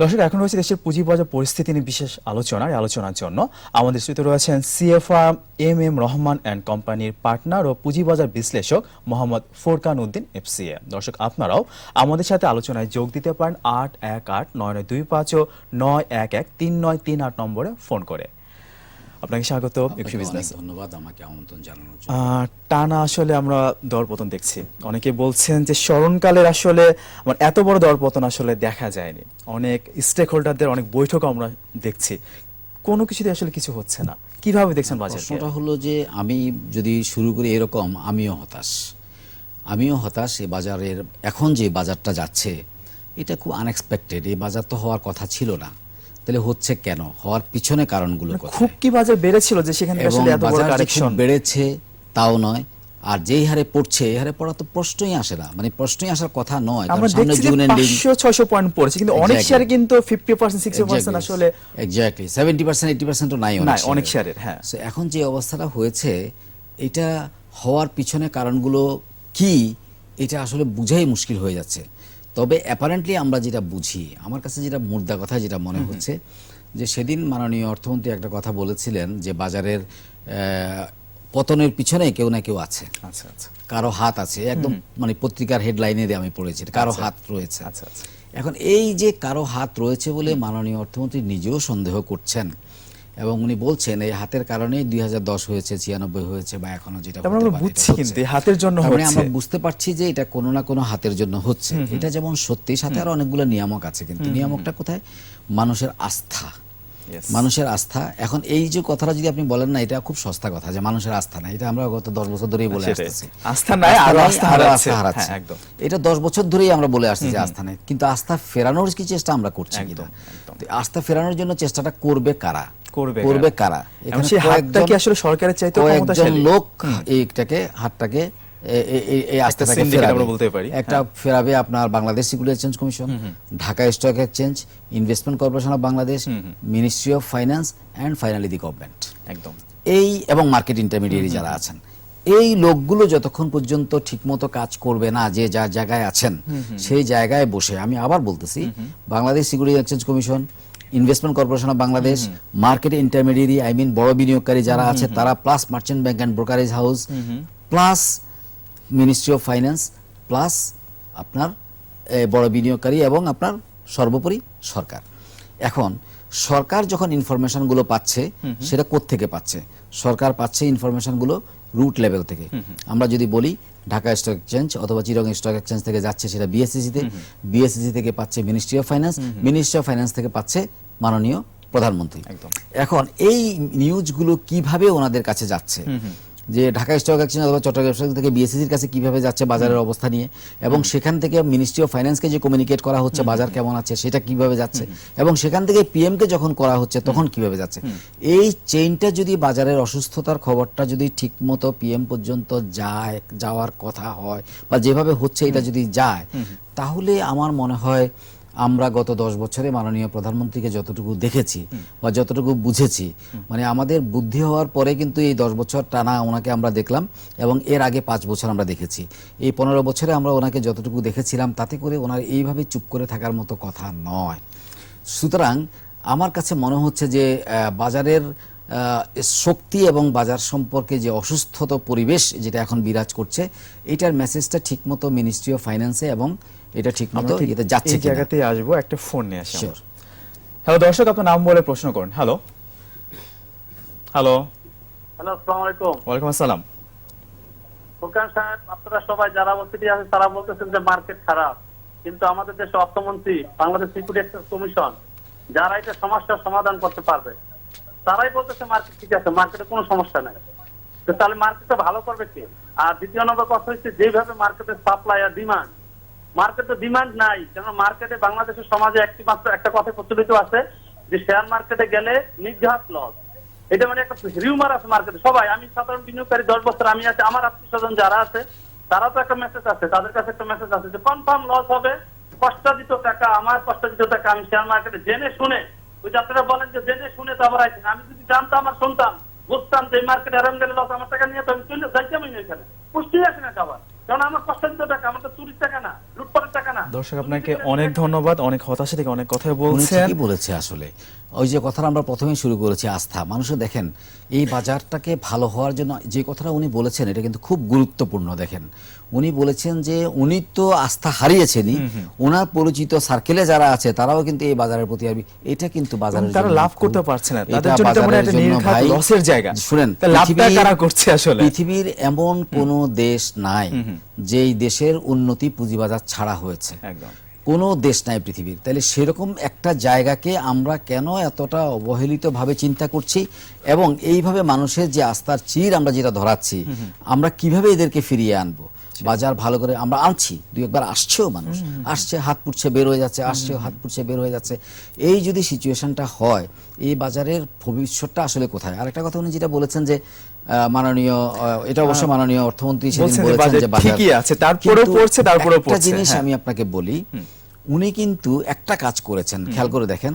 দর্শক, এখন রয়েছে দেশের পুঁজিবাজার পরিস্থিতি নিয়ে বিশেষ আলোচনা এই আলোচনার জন্য আমাদের স্মৃতি রয়েছেন CFR M M Rahman and কোম্পানির পার্টনার ও পুঁজিবাজার বিশ্লেষক মোহাম্মদ ফোরকান উদ্দিন, এফসিএ। দর্শক, আপনারাও আমাদের সাথে আলোচনায় যোগ দিতে পারেন আট এক আট নয় নয় দুই পাঁচ ও নয় এক এক তিন নয় তিন আট নম্বরে ফোন করে। আপনাকে স্বাগত একশো বিজনেস ধন্যবাদ আমাকে আমন্ত্রণ জানানোর জন্য। টানা আসলে আমরা দরপতন দেখছি। অনেকে বলছেন যে স্মরণকালের আসলে মানে এত বড় দরপতন আসলে দেখা যায়নি। অনেক স্টেক হোল্ডারদের অনেক বৈঠক আমরা দেখছি। কোনো কিছুতে আসলে কিছু হচ্ছে না। কীভাবে দেখছেন বাজারকে? প্রশ্নটা হলো যে আমি যদি শুরু করি এরকম আমিও হতাশ। আমিও হতাশ এই বাজারের এখন যে বাজারটা যাচ্ছে এটা খুব আনএক্সপেক্টেড এই বাজার তো হওয়ার কথা ছিল না। তাহলে হচ্ছে কেন? হওয়ার পিছনে কারণগুলো মানে খুব কি বাজার বেড়েছিল যে সেখানে আসলে এত বড় কারেকশন। বেড়েছে তাও নয়। আর যেই হারে পড়ছে এই হারে পড়া তো প্রশ্নই আসে না। মানে প্রশ্নই আসার কথা নয়। কারণ সামনে জুন এন্ডিং পাঁচশো ছয়শো পয়েন্ট পড়েছে। কিন্তু অনেক. শেয়ারে কিন্তু ফিফটি পার্সেন্ট সিক্সটি পার্সেন্ট আসলে এক্স্যাক্টলি সেভেন্টি পার্সেন্ট এইটি পার্সেন্টও নাই নাই, অনেক শেয়ারের, হ্যাঁ। So, এখন যে অবস্থাটা হয়েছে এটা হওয়ার পিছনে কারণগুলো কি? এটা আসলে বুঝাই মুশকিল হয়ে যাচ্ছে। তবে অ্যাপারেন্টলি আমরা যেটা বুঝি আমার কাছে যেটা মুদ্রা কথা যেটা মনে হচ্ছে যে সেদিন মাননীয় অর্থমন্ত্রী একটা কথা বলেছিলেন যে বাজারের পতনের পিছনে কেউ না কেউ আছে। আচ্ছা আচ্ছা। কারও হাত আছে একদম মানে পত্রিকার হেডলাইনে আমি পড়েছি কারও হাত রয়েছে। আচ্ছা, আচ্ছা। এখন এই যে কারও হাত রয়েছে বলে মাননীয় অর্থমন্ত্রী নিজেও সন্দেহ করছেন এবং উনি বলছেন এই হাতের কারণেই দুই হয়েছে ছিয়ানব্বই হয়েছে বা এখনও যেটা মানে আমরা বুঝছি কিন্তু হাতের জন্য মানে হচ্ছে। আমরা বুঝতে পারছি যে এটা কোনো না কোনো হাতের জন্য হচ্ছে। এটা যেমন সত্যি সাথে আরও অনেকগুলো নিয়ামক আছে কিন্তু। নিয়ামকটা কোথায়? মানুষের আস্থা। মানুষের আস্থা। এখন এই যে কথাটা যদি আপনি বলেন না এটা খুব সস্তা কথা যে মানুষের আস্থা না এটা আমরা গত দশ বছর ধরেই বলে আসতেছি। আস্থা নাই, আরও আস্থা হারাচ্ছে। হ্যাঁ, একদম। এটা দশ বছর ধরেই আমরা বলে আসছি যে আস্থা নেই। কিন্তু আস্থা ফেরানোর কি চেষ্টা আমরা করছি কিনা আস্থা ফেরানোর জন্য চেষ্টাটা করবে কারা? করবে করবে কারা? এখানে সেই হাতটা কি আসলে সরকারের কয়েকজন ক্ষমতাশালী? লোক এইটাকে হাতটাকে এই আস্থাটাকে আমরা বলতে পারি। একটা ফেরাবে আপনার Bangladesh security exchange commission Dhaka stock exchange investment corporation of Bangladesh ministry of finance and finally the government একদম। এই এবং মার্কেট ইন্টারমিডিয়ারি যারা আছেন এই লোকগুলো যতক্ষণ পর্যন্ত ঠিকমতো কাজ করবে না যে যার জায়গায় আছেন সেই জায়গায় বসে আমি আবার বলতেছি Bangladesh security exchange commission investment corporation of Bangladesh market intermediary I mean বড় বিনিয়োগকারী যারা আছে তারা plus merchant bank and brokerage house plus ministry of finance plus আপনার বড় বিনিয়োগকারী এবং আপনার সর্বোপরি সরকার। এখন সরকার যখন ইনফরমেশনগুলো পাচ্ছে সেটা থেকে পাচ্ছে? সরকার পাচ্ছে ইনফরমেশনগুলো রুট লেভেল থেকে। আমরা যদি বলি ঢাকা স্টক এক্সচেঞ্জ অথবা চিরং স্টক এক্সচেঞ্জ থেকে যাচ্ছে সেটা বিএসসিসিতে বিএসসিসি থেকে পাচ্ছে ministry of finance. Ministry of finance থেকে পাচ্ছে মাননীয় প্রধানমন্ত্রী। একদম। এখন এই নিউজগুলো কীভাবে ওনাদের কাছে যাচ্ছে? যে ঢাকা স্টক এক্সচেঞ্জ অথবা চট্টগ্রাম স্টক থেকে বিএসসির কাছে কীভাবে যাচ্ছে বাজারের অবস্থা নিয়ে এবং সেখান থেকে মিনিস্ট্রি অফ ফাইন্যান্সকে যে কমিউনিকেট করা হচ্ছে বাজার কেমন আছে সেটা কীভাবে যাচ্ছে এবং সেখান থেকে পিএম কে যখন করা হচ্ছে তখন কীভাবে যাচ্ছে এই চেইনটা যদি বাজারের অসুস্থতার খবরটা যদি ঠিকমতো পিএম পর্যন্ত যায় যাওয়ার কথা হয় বা যেভাবে হচ্ছে এটা যদি যায় তাহলে আমার মনে হয় আমরা গত দশ বছরে মাননীয় প্রধানমন্ত্রীকে যতটুকু দেখেছি বা যতটুকু বুঝেছি মানে আমাদের বুদ্ধি হওয়ার পরে কিন্তু এই দশ বছর টানা ওনাকে আমরা দেখলাম এবং এর আগে পাঁচ বছর আমরা দেখেছি। এই পনেরো বছরে আমরা ওনাকে যতটুকু দেখেছিলাম, তাতে করে ওনার এইভাবে চুপ করে থাকার মতো কথা নয়। সুতরাং আমার কাছে মনে হচ্ছে যে বাজারের শক্তি এবং বাজার সম্পর্কে যে অসুস্থত পরিবেশ যেটা এখন বিরাজ করছে, এটার মেসেজটা ঠিকমতো মিনিস্ট্রি অফ ফাইন্যান্সে এবং এটা ঠিক ইয়েতে যাচ্ছে এই কিনা? জায়গাতেই আসব একটা ফোন নিয়ে আসি. হ্যালো দর্শক আপনার নাম বলে প্রশ্ন করুন। হ্যালো হ্যালো হ্যালো আসসালামু আলাইকুম। ওয়ালাইকুম আসসালাম। ফুরকান সাহেব আপনারা সবাই যারা অতিথি আছে তারা বলতেছেন যে মার্কেট খারাপ। কিন্তু আমাদের দেশে অর্থমন্ত্রী বাংলাদেশ সিকিউরিটি এক্সচেঞ্জ কমিশন যারা এটা সমস্যার সমাধান করতে পারবে তারাই বলতেছে মার্কেট ঠিক আছে মার্কেটে কোনো সমস্যা নাই। তো তাহলে মার্কেটটা ভালো করবে কে? আর দ্বিতীয় নম্বর কথা হচ্ছে যেভাবে মার্কেটের সাপ্লাই আর ডিমান্ড মার্কেটে ডিমান্ড নাই। কেন মার্কেটে বাংলাদেশের সমাজে একটি মাত্র একটা কথা প্রচলিত আছে যে শেয়ার মার্কেটে গেলে নির্ঘাত লস এটা মানে একটা রিউমার আছে মার্কেটে সবাই, আমি সাধারণ বিনিয়োগকারী দশ বছর আমি আছে, আমার আত্মীয় স্বজন যারা আছে, তারা তো একটা মেসেজ আছে, তাদের কাছে একটা মেসেজ আছে যে কনফার্ম লস হবে কষ্টাদিত টাকা, আমার কষ্টাদিত টাকা আমি শেয়ার মার্কেটে জেনে শুনে, ওই যে বলেন যে জেনে শুনে তো আবার আইছেন আমি যদি জানতাম আর শুনতাম বুঝতাম যে মার্কেটে আরাম গেলে লস আমার টাকা নিয়ে তো আমি চলে যাইতামই না এখানে। পুষ্টি আসে না আবার তো কারণ আমার টাকা আমার তো চুরির টাকা না লুটপাটের টাকা না। দর্শক আপনাকে অনেক ধন্যবাদ অনেক হতাশা থেকে অনেক কথা উনি বলছেন। বলেছে আসলে। ওই যে কথাটা আমরা প্রথমেই শুরু করেছি আস্থা। মানুষের দেখেন এই বাজারটাকে ভালো হওয়ার জন্য যে কথাটা উনি বলেছেন এটা কিন্তু খুব গুরুত্বপূর্ণ দেখেন। উনি বলেছেন যে উনি তো আস্থা হারিয়েছেনই। ওনার পরিচিত সার্কেলে যারা আছে তারাও কিন্তু এই বাজারের প্রতি আর এটা কিন্তু বাজারের তারা লাভ করতে পারছে না। তাদের জন্য তো মনে হয় একটা নির্ঘাত লসের জায়গা। শুনেন লাভটা পৃথিবীর- কারা করছে আসলে? পৃথিবীর এমন কোনো দেশ নাই যেই দেশের উন্নতি পুঁজিবাজার ছাড়া হয়েছে। একদম। কোনো দেশ নাই পৃথিবীর। তাহলে সেরকম একটা জায়গাকে আমরা কেন এতটা অবহেলিতভাবে চিন্তা করছি এবং এইভাবে মানুষের যে আস্থার চির আমরা যেটা ধরাচ্ছি আমরা কীভাবে এদেরকে ফিরিয়ে আনব? বাজার ভালো করে আমরা আনছি দুই একবার আসছেও মানুষ। আসছে হাত পুড়ছে বের হয়ে যাচ্ছে আসছে হাত পুড়ছে বের হয়ে যাচ্ছে। এই যদি সিচুয়েশনটা হয় এই বাজারের ভবিষ্যৎটা আসলে কোথায়? আরেকটা কথা উনি যেটা বলেছেন যে মাননীয় এটা অবশ্য মাননীয় অর্থমন্ত্রী সেদিন বলেছেন যে বাজার ঠিকই আছে, তারপরেও পড়ছে, তারপরেও একটা জিনিস হ্যাঁ। আমি আপনাকে বলি উনি কিন্তু একটা কাজ করেছেন খেয়াল করে দেখেন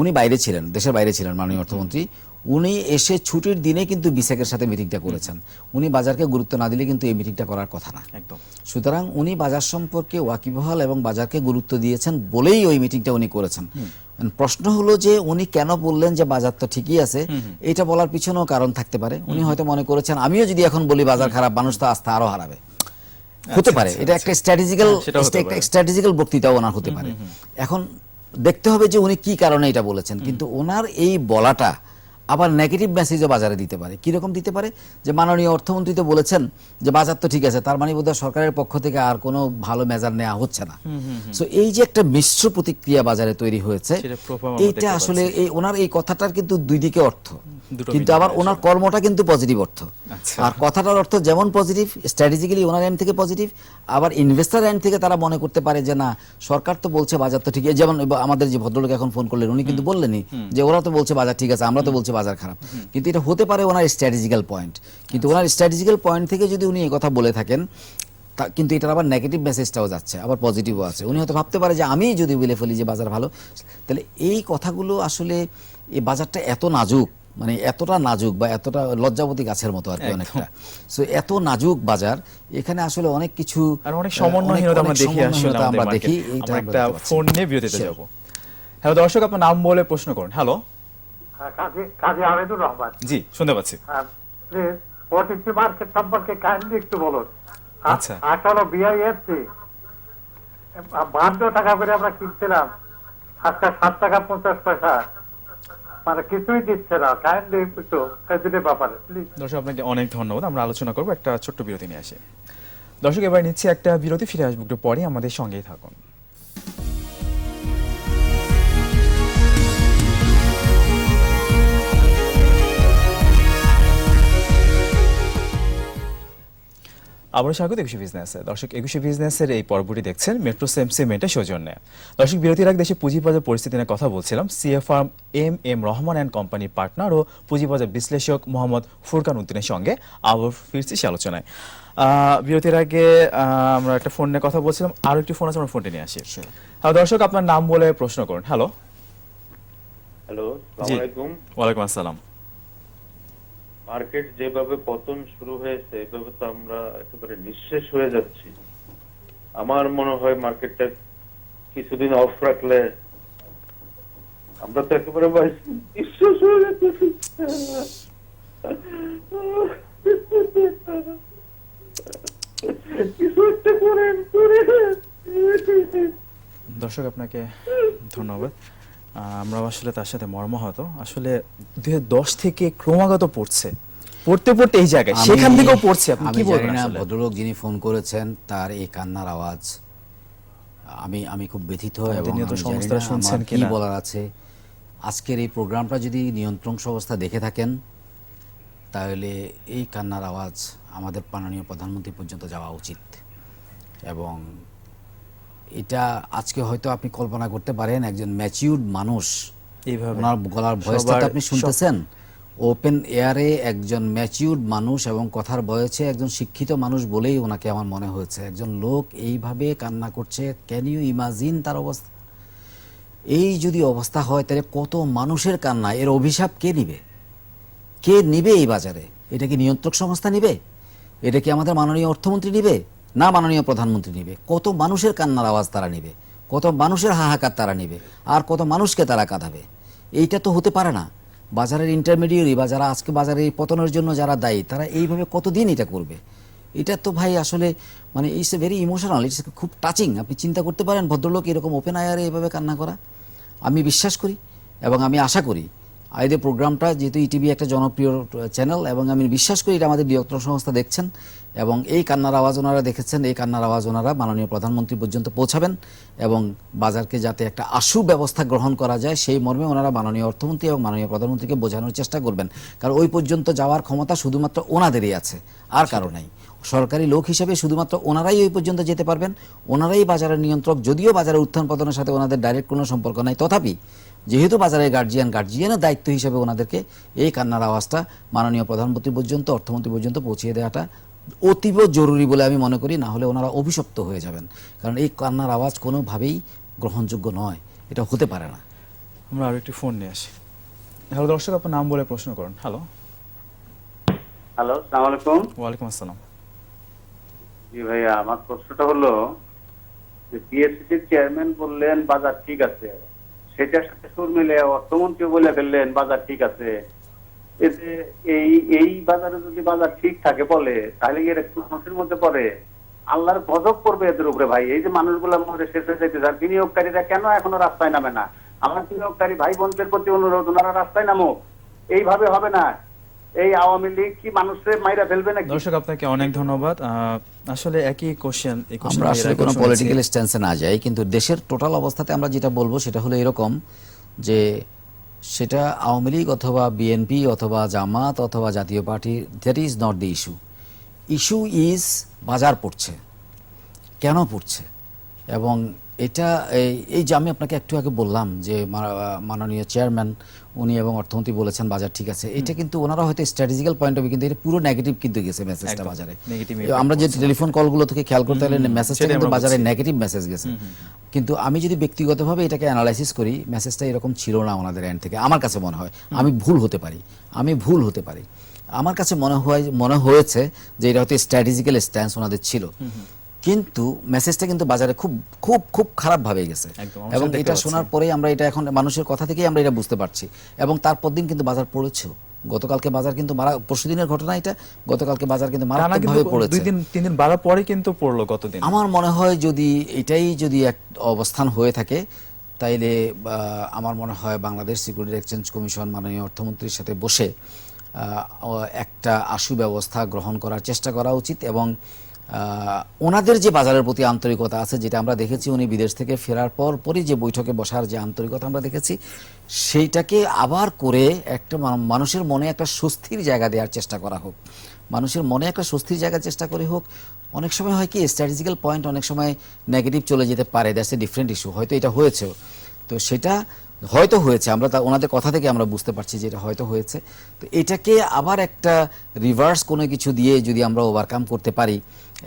উনি বাইরে ছিলেন দেশের বাইরে ছিলেন মাননীয় অর্থমন্ত্রী। উনি এসে ছুটির দিনে কিন্তু বিসেকের সাথে মিটিংটা করেছেন। উনি বাজারকে গুরুত্ব না দিলে কিন্তু এই মিটিংটা করার কথা না। একদম। সুতরাং উনি বাজার সম্পর্কে ওয়াকিবহাল এবং বাজারকে গুরুত্ব দিয়েছেন বলেই ওই মিটিংটা উনি করেছেন। প্রশ্ন হলো যে উনি কেন বললেন যে বাজার তো ঠিকই আছে? এটা বলার পিছনেও কারণ থাকতে পারে। উনি হয়তো মনে করেছেন আমিও যদি এখন বলি বাজার খারাপ মানুষ তো আস্থা আরও হারাবে। হতে পারে। এটা একটা স্ট্র্যাটেজিক্যাল। স্ট্র্যাটেজিক্যাল বক্তৃতাও ওনার হতে পারে। এখন দেখতে হবে যে উনি কি কারণে এটা বলেছেন। কিন্তু ওনার এই বলাটা আবার নেগেটিভ মেসেজও বাজারে দিতে পারে। কীরকম দিতে পারে? যে মাননীয় অর্থমন্ত্রী তো বলেছেন যে বাজার তো ঠিক আছে তার মানে বোধহয় সরকারের পক্ষ থেকে আর কোনো ভালো মেজার নেওয়া হচ্ছে না। সো এই যে একটা মিশ্র প্রতিক্রিয়া বাজারে তৈরি হয়েছে এইটা আসলে এই ওনার এই কথাটার কিন্তু দুই দিকে অর্থ কিন্তু আবার ওনার কর্মটা কিন্তু পজিটিভ অর্থ। আচ্ছা। আর কথাটার অর্থ যেমন পজিটিভ স্ট্র্যাটেজিক্যালি ওনার এন্ড থেকে পজিটিভ আবার ইনভেস্টার এন্ড থেকে তারা মনে করতে পারে যে না সরকার তো বলছে বাজার তো ঠিক আছে যেমন আমাদের যে ভদ্রলোক এখন ফোন করলেন উনি কিন্তু বললেনই যে ওরা তো বলছে বাজার ঠিক আছে আমরা তো বলছি বাজার খারাপ। কিন্তু এটা হতে পারে ওনার স্ট্র্যাটেজিক্যাল পয়েন্ট কিন্তু ওনার স্ট্র্যাটেজিক্যাল পয়েন্ট থেকে যদি উনি এই কথা বলে থাকেন তা- কিন্তু এটার আবার নেগেটিভ মেসেজটাও যাচ্ছে আবার পজিটিভও আছে। উনি হয়তো ভাবতে পারে যে আমি যদি বলে ফেলি যে বাজার ভালো তাহলে এই কথাগুলো আসলে এই বাজারটা এত নাজুক মানে এতটা নাজুক বা এতটা লজ্জাবতী গাছের মতো আর কি অনেকটা। সো এত নাজুক বাজার এখানে আসলে অনেক কিছু আর অনেক সমন্বয়হীনতা আমরা দেখি আসলে আমরা একটা ফোন নিয়ে বিরতিতে. যাব। হ্যালো দর্শক আপনার নাম বলে প্রশ্ন করুন। হ্যালো। হ্যাঁ, কাজী কাজী আবেদুর রহমান। জি শুনতে পাচ্ছি। প্লিজ ওটিসি মার্কেট সম্পর্কে কাইন্ডলি একটু বলুন। আ- আচ্ছা। আসলে বিআইএফসি বাহান্ন টাকা করে আমরা কিনছিলাম। আজকে সাত টাকা পঞ্চাশ পয়সা। মানে কিছুই দিচ্ছে না। কাইন্ডলি একটু এই ব্যাপারে প্লিজ দর্শক আপনাকে অনেক ধন্যবাদ। আমরা আলোচনা করব একটা ছোট্ট বিরতি নিয়ে আসে। দর্শক এবার নিচ্ছি একটা বিরতি ফিরে আসব একটু পরে। আমাদের সঙ্গেই থাকুন। আবার স্বাগত একুশে বিজনেসে। দর্শক একুশে বিজনেসের এই পর্বটি দেখছেন মেট্রো সেম সিমেন্টের সৌজন্যে। দর্শক বিরতির আগে দেশে পুঁজিবাজার পরিস্থিতি নিয়ে কথা বলছিলাম। সিএফআর এম এম রহমান অ্যান্ড কোম্পানির পার্টনার ও পুঁজিবাজার বিশ্লেষক মোহাম্মদ ফুরকান উদ্দিনের সঙ্গে আবার ফিরছি সে আলোচনায়। আহ, বিরতির আগে আহ, আমরা একটা ফোন নিয়ে কথা বলছিলাম। আরও একটি ফোন আছে আমরা ফোনটি নিয়ে আসি। হ্যাঁ দর্শক আপনার নাম বলে প্রশ্ন করুন। হ্যালো হ্যালো জি। আলাইকুম ওয়ালাইকুম আসসালাম। মার্কেট যেভাবে পতন শুরু হয়েছে, এভাবে তো আমরা একেবারে নিঃশেষ হয়ে যাচ্ছি। আমার মনে হয় মার্কেটটা কিছুদিন অফ রাখলে আমরা তো একেবারে নিঃশেষ হয়ে যাচ্ছি। করেন। দর্শক, আপনাকে ধন্যবাদ। আমরা আসলে তার সাথে মর্মাহত। আসলে দুই দশ থেকে ক্রমাগত পড়ছে। পড়তে পড়তে এই জায়গায় সেখান থেকেও পড়ছে। আপনি কি বলবেন ভদ্রলোক যিনি ফোন করেছেন তার এই কান্নার আওয়াজ আমি আমি খুব ব্যথিত এবং শুনছেন কি বলার আছে। আজকের এই প্রোগ্রামটা যদি নিয়ন্ত্রণ সংস্থা দেখে থাকেন তাহলে এই কান্নার আওয়াজ আমাদের মাননীয় প্রধানমন্ত্রী পর্যন্ত যাওয়া উচিত। এবং এটা আজকে হয়তো আপনি কল্পনা করতে পারেন একজন ম্যাচিউরড মানুষ ওনার গলার ভয়েসটা আপনি শুনতেছেন। ওপেন এয়ারে একজন ম্যাচিউরড মানুষ এবং কথার বয়সে একজন শিক্ষিত মানুষ বলেই ওনাকে আমার মনে হয়েছে। একজন লোক এইভাবে কান্না করছে ক্যান ইউ ইমাজিন তার অবস্থা? এই যদি অবস্থা হয় তাহলে কত মানুষের কান্না এর অভিশাপ কে নিবে? কে নিবে এই বাজারে? এটা কি নিয়ন্ত্রক সংস্থা নিবে? এটা কি আমাদের মাননীয় অর্থমন্ত্রী নিবে? না মাননীয় প্রধানমন্ত্রী নেবে, কত মানুষের কান্নার আওয়াজ তারা নেবে, কত মানুষের হাহাকার তারা নেবে, আর কত মানুষকে তারা কাঁদাবে। এইটা তো হতে পারে না। বাজারের ইন্টারমিডিয়েরি বা যারা আজকে বাজারে এই পতনের জন্য যারা দায়ী, তারা এইভাবে কতদিন এটা করবে? এটা তো ভাই আসলে মানে it's a very emotional it's খুব টাচিং আপনি চিন্তা করতে পারেন, ভদ্রলোক এরকম ওপেন আয়ারে এভাবে কান্না করা। আমি বিশ্বাস করি এবং আমি আশা করি আইদের প্রোগ্রামটা যেহেতু ইটিভি একটা জনপ্রিয় চ্যানেল এবং আমি বিশ্বাস করি এটা আমাদের বৃহত্তর সংস্থা দেখছেন এবং এই কান্নার আওয়াজ ওনারা দেখেছেন এই কান্নার আওয়াজ ওনারা মাননীয় প্রধানমন্ত্রী পর্যন্ত পৌঁছাবেন এবং বাজারকে যাতে একটা আশু ব্যবস্থা গ্রহণ করা যায় সেই মর্মে ওনারা মাননীয় অর্থমন্ত্রী এবং মাননীয় প্রধানমন্ত্রীকে বোঝানোর চেষ্টা করবেন। কারণ ওই পর্যন্ত যাওয়ার ক্ষমতা শুধুমাত্র ওনাদেরই আছে আর কারও নাই। সরকারি লোক হিসেবে শুধুমাত্র ওনারাই ওই পর্যন্ত যেতে পারবেন ওনারাই বাজারের নিয়ন্ত্রক যদিও বাজারের উত্থান পতনের সাথে ওনাদের ডাইরেক্ট কোনো সম্পর্ক নাই তথাপি যেহেতু বাজারের গার্জিয়ান গার্জিয়ানের দায়িত্ব হিসেবে ওনাদেরকে এই কান্নার আওয়াজটা মাননীয় প্রধানমন্ত্রী পর্যন্ত অর্থমন্ত্রী পর্যন্ত পৌঁছিয়ে দেওয়াটা অতীব জরুরি বলে আমি মনে করি না হলে ওনারা অভিশপ্ত হয়ে যাবেন। কারণ এই কান্নার আওয়াজ কোনোভাবেই গ্রহণযোগ্য নয়। এটা হতে পারে না। আমরা আরও একটি ফোন নিয়ে আসি। হ্যালো দর্শক আপনার নাম বলে প্রশ্ন করুন। হ্যালো। হ্যালো সালাম আলাইকুম। ওয়ালাইকুম আসসালাম। জি ভাইয়া আমার প্রশ্নটা হলো যে পিএসসির চেয়ারম্যান বললেন বাজার ঠিক আছে। সেটার সাথে সুর মিলে অর্থমন্ত্রী বলে ফেললেন বাজার ঠিক আছে। এতে এই এই বাজারে যদি বাজার ঠিক থাকে বলে তাহলে এর একটু মানুষের মধ্যে পড়ে আল্লাহর গজব করবে এদের উপরে ভাই। এই যে মানুষগুলো মধ্যে শেষ হয়ে যাইতেছে আর বিনিয়োগকারীরা কেন এখনও রাস্তায় নামে না? আমার বিনিয়োগকারী ভাই বোনদের প্রতি অনুরোধ ওনারা রাস্তায় নামো এইভাবে হবে না। এই আওয়ামী লীগ কি মানুষের মাইরা ফেলবে নাকি? দর্শক আপনাকে অনেক ধন্যবাদ। আহ, আসলে একই কোশ্চেন এই কোশ্চেন আমরা আসলে কোনো পলিটিক্যাল স্ট্যান্সে না যাই কিন্তু দেশের টোটাল অবস্থাতে আমরা যেটা বলব সেটা হলো এরকম যে সেটা আওয়ামী লীগ অথবা বিএনপি অথবা জামাত অথবা Jatiya Party that is not the issue issue is বাজার পড়ছে। কেন পড়ছে? এবং এটা এই যে আমি আপনাকে একটু আগে বললাম যে মাননীয় চেয়ারম্যান উনি এবং অর্থমন্ত্রী বলেছেন বাজার ঠিক আছে। এটা কিন্তু ওনারা হয়তো স্ট্র্যাটেজিক্যাল পয়েন্ট অফ কিন্তু এটা পুরো নেগেটিভ কিন্তু গেছে মেসেজটা বাজারে। আমরা যে টেলিফোন কলগুলো থেকে খেয়াল করতে পারলে মেসেজটা কিন্তু বাজারে নেগেটিভ মেসেজ গেছে। কিন্তু আমি যদি ব্যক্তিগতভাবে এটাকে অ্যানালাইসিস করি মেসেজটা এরকম ছিল না ওনাদের এন্ড থেকে আমার কাছে মনে হয়। আমি ভুল হতে পারি আমি ভুল হতে পারি। আমার কাছে মনে হয় মনে হয়েছে যে এটা হয়তো স্ট্র্যাটেজিক্যাল স্ট্যান্স ওনাদের ছিল। কিন্তু মেসেজটা কিন্তু বাজারে খুব খুব খুব খারাপ ভাবে গেছে। এবং এটা শোনার পরেই আমরা এটা এখন মানুষের কথা থেকেই আমরা এটা বুঝতে পারছি। এবং তারপর দিন কিন্তু বাজার পড়েছেও। গতকালকে বাজার কিন্তু মারা পরশু দিনের ঘটনা এটা গতকালকে বাজার কিন্তু মারাত্মকভাবে পড়েছে দুই দিন তিন দিন বাড়ার পরে কিন্তু পড়ল গতদিন। আমার মনে হয় যদি এটাই যদি এক অবস্থান হয়ে থাকে তাইলে আমার মনে হয় বাংলাদেশ সিকিউরিটি এক্সচেঞ্জ কমিশন মাননীয় অর্থমন্ত্রীর সাথে বসে আহ, একটা আশু ব্যবস্থা গ্রহণ করার চেষ্টা করা উচিত এবং ওনাদের যে বাজারের প্রতি আন্তরিকতা আছে, যেটা আমরা দেখেছি উনি বিদেশ থেকে ফেরার পর পরই যে বৈঠকে বসার যে আন্তরিকতা আমরা দেখেছি, সেইটাকে আবার করে একটা মানুষের মনে একটা স্বস্তির জায়গা দেওয়ার চেষ্টা করা হোক। মানুষের মনে একটা স্বস্তির জায়গা চেষ্টা করে হোক। অনেক সময় হয় কি স্ট্র্যাটেজিক্যাল পয়েন্ট অনেক সময় নেগেটিভ চলে যেতে পারে দ্যাটস এ ডিফারেন্ট ইস্যু হয়তো এটা হয়েছেও। তো সেটা হয়তো হয়েছে, আমরা তা, ওনাদের কথা থেকে আমরা বুঝতে পারছি যে এটা হয়তো হয়েছে। তো এটাকে আবার একটা রিভার্স কোনো কিছু দিয়ে যদি আমরা ওভারকাম করতে পারি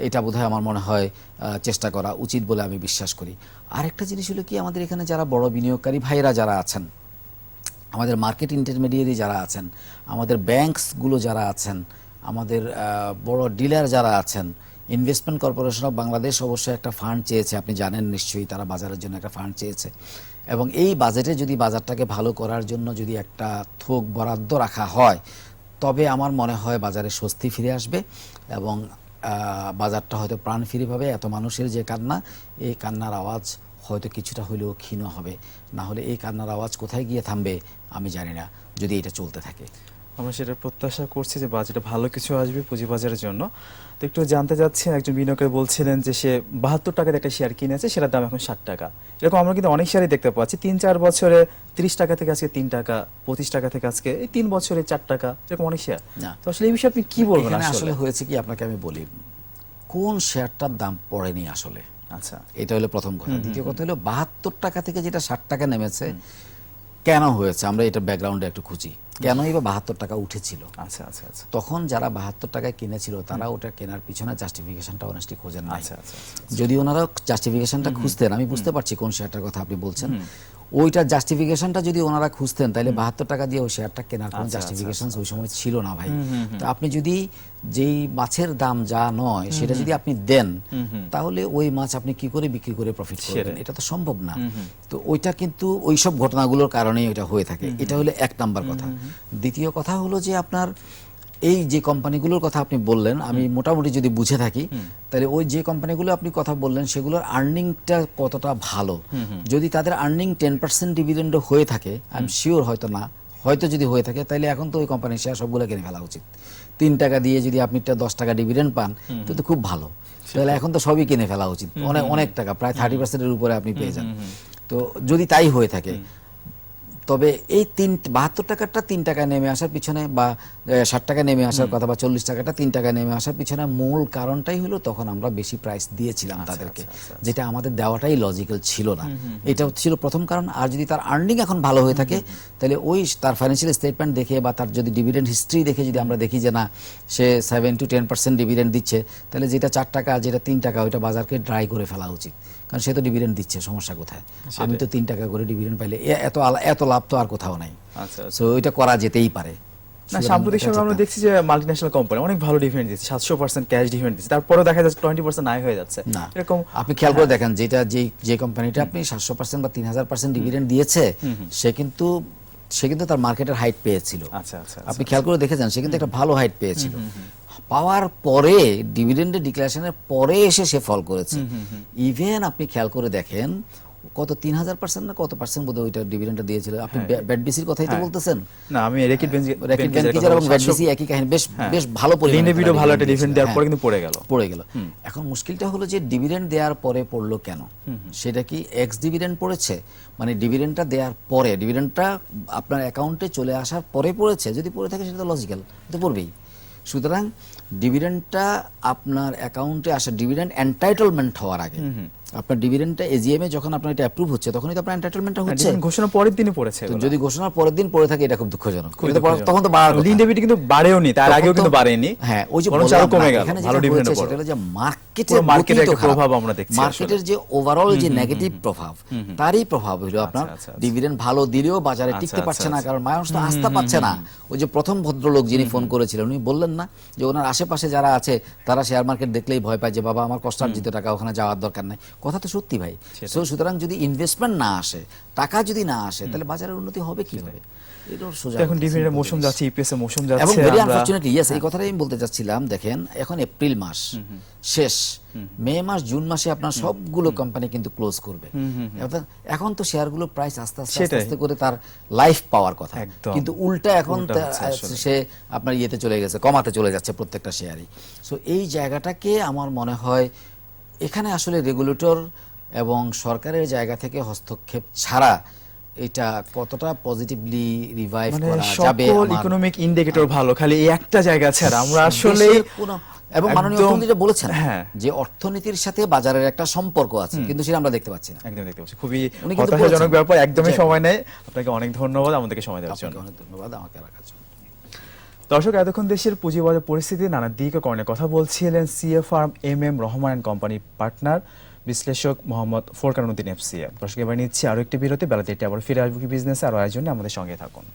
এটা বোধহয় আমার মনে হয় চেষ্টা করা উচিত বলে আমি বিশ্বাস করি। আরেকটা জিনিস হলো কি, আমাদের এখানে যারা বড় বিনিয়োগকারী ভাইরা যারা আছেন, আমাদের মার্কেট ইন্টারমিডিয়ারি যারা আছেন, আমাদের ব্যাংকসগুলো যারা আছেন, আমাদের বড় ডিলার যারা আছেন ইনভেস্টমেন্ট কর্পোরেশন অফ বাংলাদেশ অবশ্যই একটা ফান্ড চেয়েছে, আপনি জানেন নিশ্চয়ই তারা বাজারের জন্য একটা ফান্ড চেয়েছে। এবং এই বাজেটে যদি বাজারটাকে ভালো করার জন্য যদি একটা থোক বরাদ্দ রাখা হয়, তবে আমার মনে হয় বাজারে স্বস্তি ফিরে আসবে এবং বাজারটা হয়তো প্রাণ ফিরে পাবে, এত মানুষের যে কান্না, এই কান্নার আওয়াজ হয়তো কিছুটা হলেও ক্ষীণ হবে। না হলে এই কান্নার আওয়াজ কোথায় গিয়ে থামবে, আমি জানি না, যদি এটা চলতে থাকে। আমরা সেটা প্রত্যাশা করছি যে বাজেটে ভালো কিছু আসবে পুঁজিবাজারের জন্য। তো একটু জানতে চাচ্ছি একজন বিনিয়োগকারী বলছিলেন যে সে বাহাত্তর টাকাতে একটা শেয়ার কিনেছে সেটার দাম এখন ষাট টাকা। এরকম আমরা কিন্তু অনেক শেয়ারই দেখতে পাচ্ছি। তিন চার বছরে তিরিশ টাকা থেকে আজকে তিন টাকা পঁচিশ টাকা থেকে আজকে এই তিন বছরে চার টাকা এরকম অনেক শেয়ার। তো আসলে এই বিষয়ে আপনি কি বলবেন আসলে? আসলে হয়েছে কি আপনাকে আমি বলি কোন শেয়ারটার দাম পড়েনি আসলে? আচ্ছা। এটা হলো প্রথম কথা। দ্বিতীয় কথা হলো বাহাত্তর টাকা থেকে যেটা ষাট টাকা নেমেছে কেন হয়েছে? আমরা এটা ব্যাকগ্রাউন্ডে একটু খুঁজি। কেনই বা বাহাত্তর টাকা উঠেছিল? আচ্ছা আচ্ছা আচ্ছা। তখন যারা বাহাত্তর টাকায় কিনেছিল তারা ওটা কেনার পিছনে জাস্টিফিকেশনটা অনেস্টলি খোঁজেন না আচ্ছা আচ্ছা আচ্ছা। যদি ওনারা জাস্টিফিকেশনটা খুঁজতেন আমি বুঝতে পারছি কোন শেয়ারটার কথা আপনি বলছেন। ওইটার জাস্টিফিকেশনটা যদি ওনারা খুঁজতেন তাহলে বাহাত্তর টাকা দিয়ে ওই শেয়ারটা কেনার কোনো আচ্ছা, জাস্টিফিকেশন ওই সময় ছিল না ভাই। তো আপনি যদি যেই মাছের দাম যা নয় সেটা যদি আপনি দেন তাহলে ওই মাছ আপনি কি করে বিক্রি করে প্রফিট করবেন? এটা তো সম্ভব না। তো ওইটা কিন্তু ওইসব ঘটনাগুলোর কারণেই এটা হয়ে থাকে। এটা হলো এক নাম্বার কথা। দ্বিতীয় কথা হলো যে আপনার এই যে কোম্পানিগুলোর কথা আপনি বললেন আমি মোটামুটি যদি বুঝে থাকি তাহলে ওই যে কোম্পানিগুলো আপনি কথা বললেন সেগুলোর আর্নিংটা কতটা ভালো? যদি তাদের আর্নিং টেন পার্সেন্ট ডিভিডেন্ড হয়ে থাকে আই এম শিওর হয়তো না হয়তো যদি হয়ে থাকে তাহলে এখন তো ওই কোম্পানির শেয়ার সবগুলো কিনে ফেলা উচিত। তিন টাকা দিয়ে যদি আপনি দশ টাকা ডিভিডেন্ড পান তো তো খুব ভালো। তাহলে এখন তো সবই কিনে ফেলা উচিত। অনেক অনেক টাকা প্রায় থার্টি পার্সেন্টের উপরে আপনি পেয়ে যান। তো যদি তাই হয়ে থাকে তবে এই তিন বাহাত্তর টাকাটা তিন টাকায় নেমে আসার পিছনে বা ষাট টাকা নেমে আসার কথা বা চল্লিশ টাকাটা তিন টাকায় নেমে আসার পিছনে মূল কারণটাই হলো তখন আমরা বেশি প্রাইস দিয়েছিলাম তাদেরকে। যেটা আমাদের দেওয়াটাই লজিক্যাল ছিল না। এটা ছিল প্রথম কারণ। আর যদি তার আর্নিং এখন ভালো হয়ে থাকে তাহলে ওই তার ফাইন্যান্সিয়াল স্টেটমেন্ট দেখে বা তার যদি ডিভিডেন্ড হিস্ট্রি দেখে যদি আমরা দেখি যে না সে seven to ten percent dividend দিচ্ছে তাহলে যেটা চার টাকা যেটা তিন টাকা ওইটা বাজারকে ড্রাই করে ফেলা উচিত। কারণ সে তো ডিভিডেন্ড দিচ্ছে সমস্যা কোথায়? আমি তো তিন টাকা করে ডিভিডেন্ড পাইলে এত এত লাভ তো আর কোথাও নাই। আচ্ছা আচ্ছা। সো ওইটা করা যেতেই পারে। না সাম্প্রতিক সময় আমরা দেখছি যে মাল্টিন্যাশনাল কোম্পানি অনেক ভালো ডিভিডেন্ড দিচ্ছে সাতশো পার্সেন্ট ক্যাশ ডিভিডেন্ড দিচ্ছে তারপরেও দেখা যাচ্ছে টোয়েন্টি পার্সেন্ট আয় হয়ে যাচ্ছে। না। এরকম আপনি খেয়াল করে দেখেন যেটা যে যে কোম্পানিটা আপনি সাতশো পার্সেন্ট বা তিন হাজার পার্সেন্ট ডিভিডেন্ড দিয়েছে সে কিন্তু সে কিন্তু তার মার্কেটের হাইট পেয়েছিল। আচ্ছা আচ্ছা আপনি খেয়াল করে দেখেছেন সে কিন্তু একটা ভালো হাইট পেয়েছিল। পাওয়ার পরে ডিভিডেন্ডের ডিক্লারেশনের পরে এসে সে ফল করেছে। ইভেন আপনি খেয়াল করে দেখেন কত তিন হাজার পার্সেন্ট না কত পার্সেন্ট বোধহয় ওইটা ডিভিডেন্ডটা দিয়েছিল? আপনি ব্যাটবিসির কথাই তো হ্যাঁ। বলতেছেন। না আমি রেকিট বেঞ্জ র্যাকেট ব্যাংকিজার এবং ব্যাটবিসি একই কাহিনী বেশ বেশ ভালো পরিমাণে লিনে ভিডিও ভালো একটা ডিভিডেন্ড দেওয়ার পরে হ্যাঁ। কিন্তু পড়ে গেল। পড়ে গেল। এখন মুশকিলটা হলো যে ডিভিডেন্ড দেওয়ার পরে পড়ল কেন? সেটা কি এক্স ডিভিডেন্ড পড়েছে? মানে ডিভিডেন্ডটা দেওয়ার পরে ডিভিডেন্ডটা আপনার অ্যাকাউন্টে চলে আসার পরে পড়েছে? যদি পড়ে থাকে সেটা তো লজিক্যাল তো পড়বেই। সুতরাং ডিভিডেন্ডটা আপনার অ্যাকাউন্টে আসা ডিভিডেন্ড এন্টাইটলমেন্ট হওয়ার আগে। আপনার ডিভিডেন্ডটা এজিএম এ যখন আপনার এটা অ্যাপ্রুভ হচ্ছে তখনই তো আপনার এন্টাইটলমেন্টটা হচ্ছে। ডিভিডেন্ড ঘোষণা পরের দিনই পড়েছে তো যদি ঘোষণার পরের দিন পড়ে থাকে এটা খুব দুঃখজনক। এটা তো পরে- তখন তো বাড়ার কথা। লিন ডেবিট কিন্তু বাড়েও নি তার আগেও কিন্তু বাড়েনি। হ্যাঁ ওই যে বরঞ্চ আরও কমে গেল ভালো ডিভিডেন্ড পড়ে। সেটা হলো যে মার্কেটের গতি তো একটা প্রভাব আমরা দেখছি মার্কেটের যে ওভারঅল যে নেগেটিভ প্রভাব তারই প্রভাব হলো আপনার আচ্ছা, আচ্ছা। ডিভিডেন্ড ভালো দিলেও বাজারে আচ্ছা, টিকতে আচ্ছা, পারছে না আচ্ছা। কারণ মানুষ তো আস্থা পাচ্ছে না। ওই যে প্রথম ভদ্রলোক যিনি ফোন করেছিলেন উনি বললেন না যে ওনার আশেপাশে যারা আছে তারা শেয়ার মার্কেট দেখলেই ভয় পায় যে বাবা আমার কষ্ট কষ্টার্জিত টাকা ওখানে যাওয়ার দরকার নাই কথা তো সত্যি ভাই। সো সুতরাং যদি ইনভেস্টমেন্ট না আসে টাকা যদি না আসে তাহলে বাজারের উন্নতি হবে কীভাবে? এখন কথা, মৌসুম যাচ্ছে ইপিএস এর মৌসুম এবং ভেরি আনফরচুনেটলি ইয়েস এই কথাটাই আমি বলতে চাচ্ছিলাম দেখেন এখন এপ্রিল মাস শেষ। মে মাস জুন মাসে আপনার সবগুলো কোম্পানি কিন্তু ক্লোজ করবে। এখন তো শেয়ারগুলো প্রাইস আস্তে আস্তে আস্তে করে তার লাইফ পাওয়ার কথা। কিন্তু উল্টা এখন। সে আপনার ইয়েতে চলে গেছে কমাতে চলে যাচ্ছে প্রত্যেকটা শেয়ারই সো এই জায়গাটাকে আমার মনে হয় এখানে আসলে রেগুলেটর এবং সরকারের জায়গা থেকে হস্তক্ষেপ ছাড়া এটা কতটা পজিটিভলি রিভাইভ মানে করা যাবে সকল ইকোনমিক ইন্ডিকেটর ভালো খালি এই একটা জায়গা ছাড়া। আমরা আসলে এবং মাননীয় যেটা বলেছেন হ্যাঁ। যে অর্থনীতির সাথে বাজারের একটা সম্পর্ক আছে কিন্তু সেটা আমরা দেখতে পাচ্ছি না। একদম দেখতে পাচ্ছি। খুবই হতাশাজনক ব্যাপার একদমই সময় নেই। আপনাকে অনেক ধন্যবাদ আমাদেরকে সময় দেওয়ার জন্য। আপনাকে অনেক ধন্যবাদ আমাকে রাখার জন্য। দর্শক, এতক্ষণ দেশের পুঁজিবাজার পরিস্থিতি, নানা দিক ও কর্ণে কথা বলছিলেন CA firm M M Rahman and company partner বিশ্লেষক মোহাম্মদ ফোরকানুদ্দিন এফসিএ দর্শক, এবার নিচ্ছি আরও একটি বিরতি, বেলা দেড়টি আবার ফিরে আসব কি বিজনেসে আরও আয়োজনে, আমাদের সঙ্গে থাকুন।